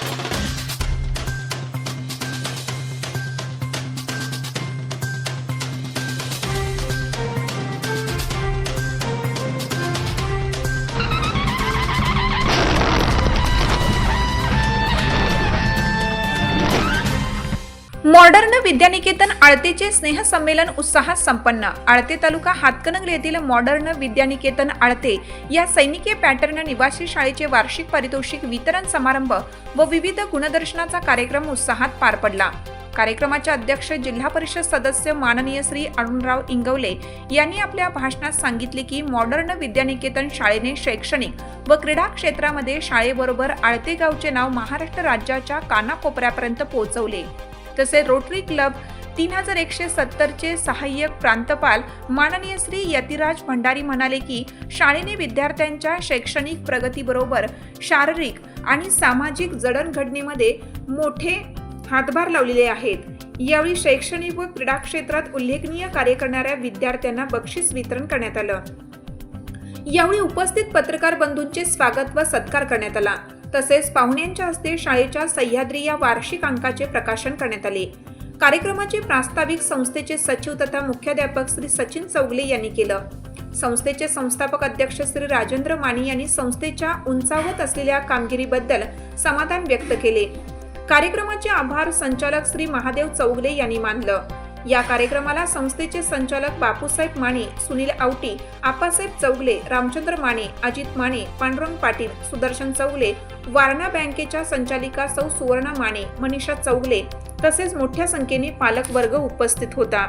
Thank you. Modern Vidyaniketan आळतेचे स्नेहसंमेलन उत्साहात संपन्न. आळते तालुका हातकणंगले येथील मॉडर्न विद्यानिकेतन आळते या सैनिकी पॅटर्न निवासी शाळेचे वार्षिक पारितोषिक वितरण समारंभ व विविध गुणदर्शनाचा कार्यक्रम उत्साहात पार पडला. कार्यक्रमाचे अध्यक्ष जिल्हा परिषद सदस्य माननीय श्री अरुणराव इंगवले यांनी आपल्या भाषणात सांगितले की मॉडर्न विद्यानिकेतन शाळेने शैक्षणिक व क्रीडा क्षेत्रामध्ये शाळेबरोबर आळते गावचे नाव महाराष्ट्र राज्याच्या कानाकोपऱ्यापर्यंत पोहोचवले. तसे रोटरी क्लब तीन हजार एकशे सत्तरचे सहाय्यक प्रांतपाल माननीय श्री यतिराज भंडारी म्हणाले की शाळेने विद्यार्थ्यांच्या शैक्षणिक प्रगतीबरोबर शारीरिक आणि सामाजिक जडणघडणीमध्ये मोठे हातभार लावलेले आहेत. यावेळी शैक्षणिक व क्रीडा क्षेत्रात उल्लेखनीय कार्य करणाऱ्या विद्यार्थ्यांना बक्षीस वितरण करण्यात आलं. यावेळी उपस्थित पत्रकार बंधूंचे स्वागत व सत्कार करण्यात आला. तसेच पाहुण्यांच्या हस्ते शाळेच्या सह्याद्री या वार्षिक अंकाचे प्रकाशन करण्यात आले. कार्यक्रमाचे प्रास्ताविक संस्थेचे सचिव तथा मुख्याध्यापक श्री सचिन चौगले यांनी केलं. संस्थेचे संस्थापक अध्यक्ष श्री राजेंद्र माने यांनी संस्थेच्या उंचावत असलेल्या कामगिरीबद्दल समाधान व्यक्त केले. कार्यक्रमाचे आभार संचालक श्री महादेव चौगले यांनी मानलं. या कार्यक्रमाला संस्थेचे संचालक बापूसाहेब माने सुनील आवटी आप्पासाहेब चौगले रामचंद्र माने अजित माने पांडुरंग पाटील सुदर्शन चौगले वारणा बँकेच्या संचालिका सौ सुवर्णा माने मनीषा चौगले तसेच मोठ्या संख्येने पालक वर्ग उपस्थित होता.